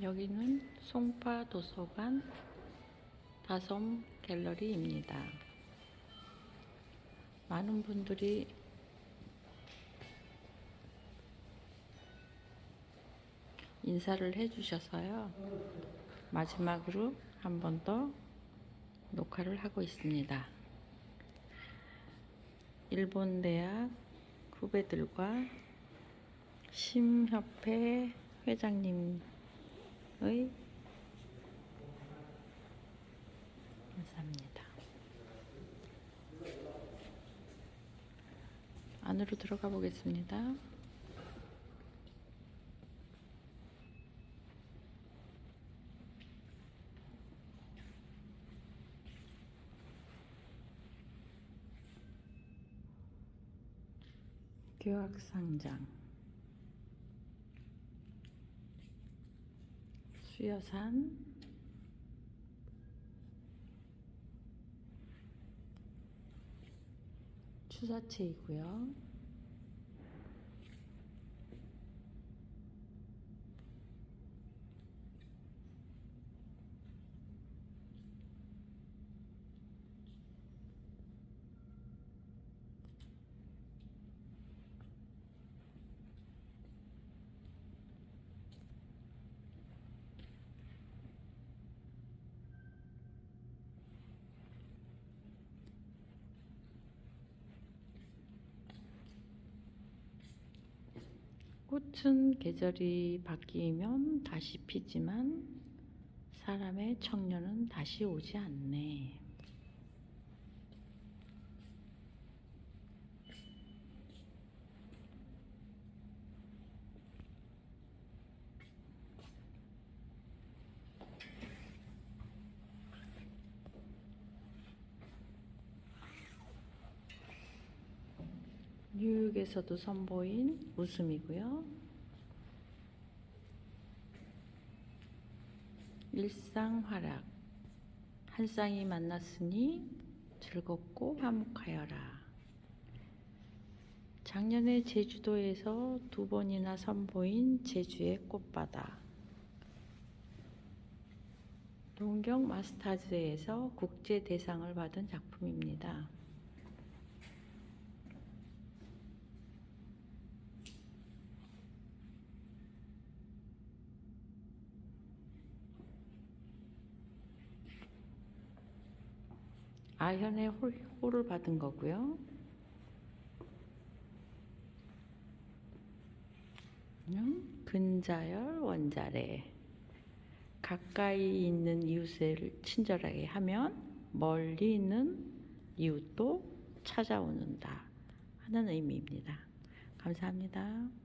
여기는 송파 도서관 다솜 갤러리입니다. 많은 분들이 인사를 해주셔서요. 마지막으로 한 번 더 녹화를 하고 있습니다. 일본 대학 후배들과 심협회 회장님 의 인사입니다. 안으로 들어가 보겠습니다. 교학상장 수여산 추사체이고요. 꽃은 계절이 바뀌면 다시 피지만 사람의 청년은 다시 오지 않네. 뉴욕에서도 선보인 웃음이고요. 일상활약 한 쌍이 만났으니 즐겁고 화목하여라. 작년에 제주도에서 두 번이나 선보인 제주의 꽃바다. 동경 마스타즈에서 국제 대상을 받은 작품입니다. 아현의 홀, 홀을 받은 거고요. 음, 근자열 원자래. 가까이 있는 이웃을 친절하게 하면 멀리 있는 이웃도 찾아오는다 하는 의미입니다. 감사합니다.